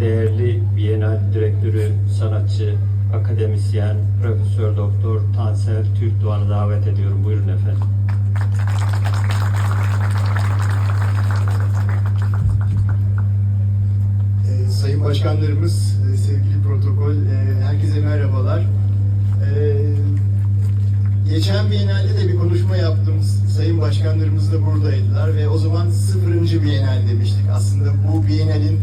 değerli Bienal Direktörü, sanatçı, akademisyen, Profesör Doktor Tansel Türk Doğan'ı davet ediyorum. Buyurun efendim. Ee, Sayın Başkanlarımız, e, sevgili protokol, e, herkese merhabalar. Ee, Geçen Bienalde de bir konuşma yaptım. Sayın Başkanlarımız da buradaydılar ve o zaman sıfırıncı Bienal demiştik. Aslında bu Bienal'in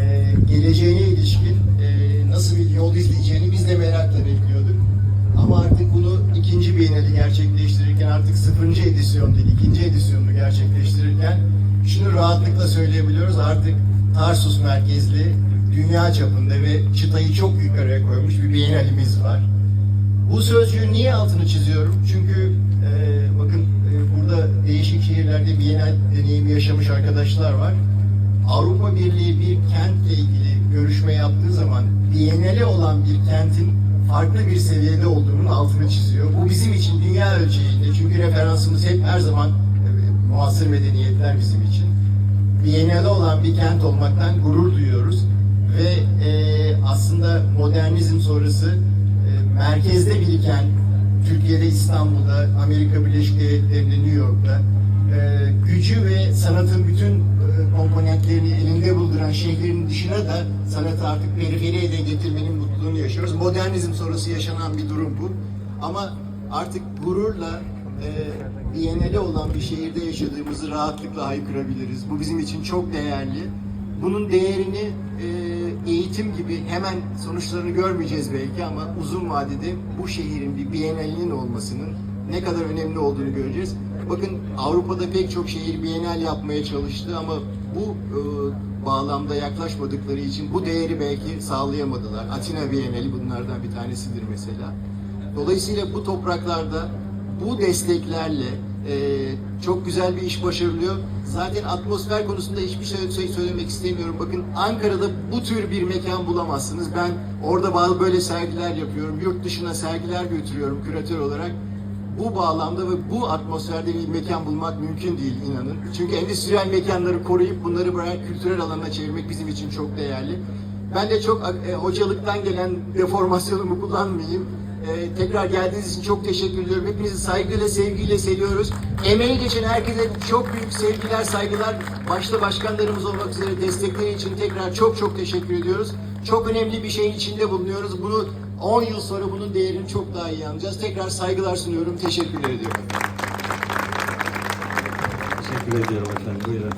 e, geleceğine ilişkin e, nasıl bir yol izleyeceğini biz de merakla bekliyorduk. Ama artık bunu ikinci Bienal'i gerçekleştirirken artık sıfırıncı edisyon değil, ikinci edisyonunu gerçekleştirirken şunu rahatlıkla söyleyebiliyoruz. Artık Tarsus merkezli, dünya çapında ve çıtayı çok yukarıya koymuş bir Bienalimiz var. Bu sözcüğün niye altını çiziyorum? Çünkü e, bakın e, burada değişik şehirlerde Bienal deneyimi yaşamış arkadaşlar var. Avrupa Birliği bir kentle ilgili görüşme yaptığı zaman Bienali olan bir kentin farklı bir seviyede olduğunun altını çiziyor. Bu bizim için dünya ölçeğinde çünkü referansımız hep her zaman e, medeniyetler bizim için. Bienali olan bir kent olmaktan gurur duyuyoruz ve e, aslında modernizm sonrası e, merkezde biriken Türkiye'de İstanbul'da, Amerika Birleşik Devletleri'nde, New York'ta e, gücü ve sanatın bütün komponentlerini elinde bulduran şehrin dışına da sanatı artık periferiye de getirmenin mutluluğunu yaşıyoruz. Modernizm sonrası yaşanan bir durum bu. Ama artık gururla e, Biennale olan bir şehirde yaşadığımızı rahatlıkla haykırabiliriz. Bu bizim için çok değerli. Bunun değerini e, eğitim gibi hemen sonuçlarını görmeyeceğiz belki ama uzun vadede bu şehrin bir bienalinin olmasının ne kadar önemli olduğunu göreceğiz. Bakın Avrupa'da pek çok şehir bienal yapmaya çalıştı ama bu e, bağlamda yaklaşmadıkları için bu değeri belki sağlayamadılar. Atina Bienali bunlardan bir tanesidir mesela. Dolayısıyla bu topraklarda bu desteklerle e, çok güzel bir iş başarılıyor. Zaten atmosfer konusunda hiçbir şey şey söylemek istemiyorum. Bakın Ankara'da bu tür bir mekan bulamazsınız. Ben orada bazı böyle sergiler yapıyorum. Yurt dışına sergiler götürüyorum küratör olarak. Bu bağlamda ve bu atmosferde bir mekan bulmak mümkün değil inanın. Çünkü endüstriyel mekanları koruyup bunları böyle kültürel alana çevirmek bizim için çok değerli. Ben de çok e, hocalıktan gelen deformasyonumu kullanmayayım. Ee, tekrar geldiğiniz için çok teşekkür ediyorum. Hepinizi saygıyla, sevgiyle seviyoruz. Emeği geçen herkese çok büyük sevgiler, saygılar. Başta başkanlarımız olmak üzere destekleri için tekrar çok çok teşekkür ediyoruz. Çok önemli bir şeyin içinde bulunuyoruz. Bunu 10 yıl sonra bunun değerini çok daha iyi anlayacağız. Tekrar saygılar sunuyorum. Teşekkür ediyorum. Teşekkür ediyorum efendim. Buyurun.